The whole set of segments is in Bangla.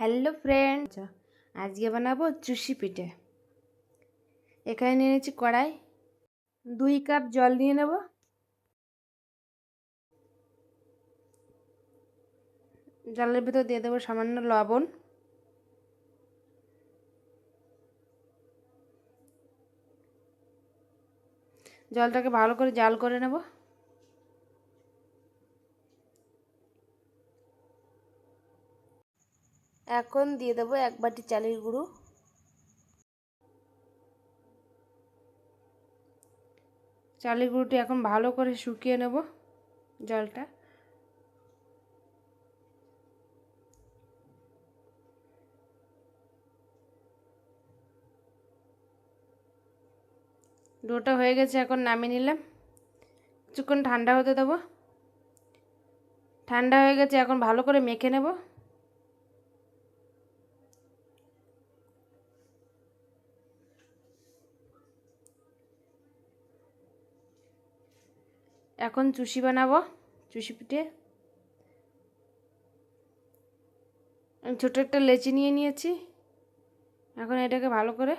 Hello friend. আজকে বানাবো চুষি পিঠে। এখানে নিয়ে নিয়েছি কড়াই। দুই কাপ জল দিয়ে নেব। জলের ভিতর দিয়ে দেবো সামান্য লবণ। জলটাকে ভালো করে জাল করে নেব। এখন দিয়ে দেবো এক বাটি চালের গুঁড়ো। চালের গুঁড়োটি এখন ভালো করে শুকিয়ে নেব জলটা। ডোটা হয়ে গেছে, এখন নামিয়ে নিলাম। কিছুক্ষণ ঠান্ডা হতে দেবো। ঠান্ডা হয়ে গেছে, এখন ভালো করে মেখে নেব। এখন চুষি বানাবো, চুষি পিঠে। আমি ছোটো একটা লেচি নিয়ে নিয়েছি। এখন এটাকে ভালো করে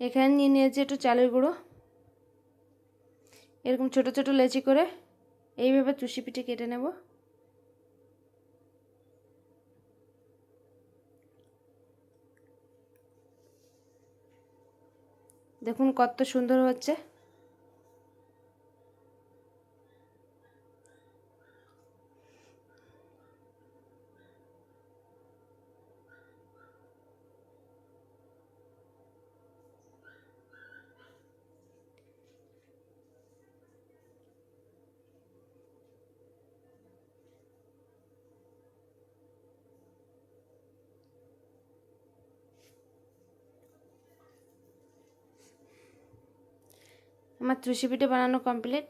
এখানে নিয়ে নিয়েছি একটু চালের গুঁড়ো। এরকম ছোট ছোট লেচি করে এইভাবে চুষি পিঠে কেটে নেব। দেখুন কত সুন্দর হচ্ছে। আমার পিঠে বানানো কমপ্লিট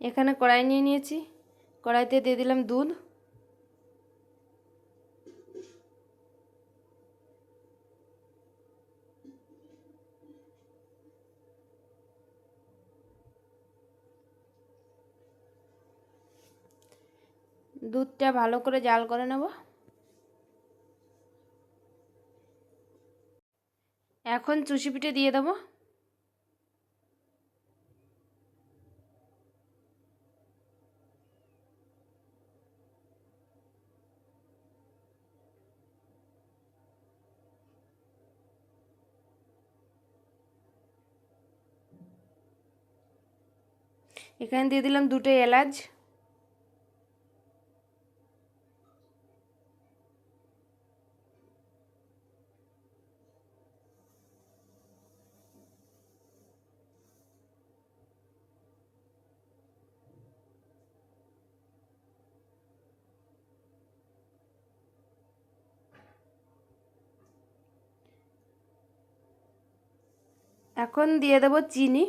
এখানে কড়াই নিয়ে নিয়েছি। কড়াইতে দিয়ে দিলাম দুধ। দুধটা ভালো করে জাল করে নেব। এখন চুষি পিঠে দিয়ে দেবো। এখানে দিয়ে দিলাম দুটো এলাচ। এখন দিয়ে দেবো চিনি।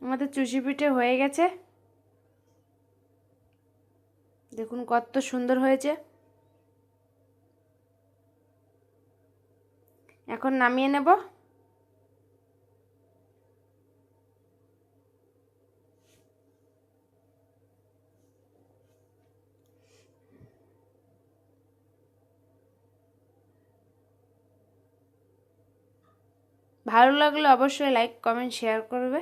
আমাদের চুষি পিঠে হয়ে গেছে। দেখুন কত সুন্দর হয়েছে। এখন নামিয়ে নেব। ভালো লাগলে অবশ্যই লাইক কমেন্ট শেয়ার করবে।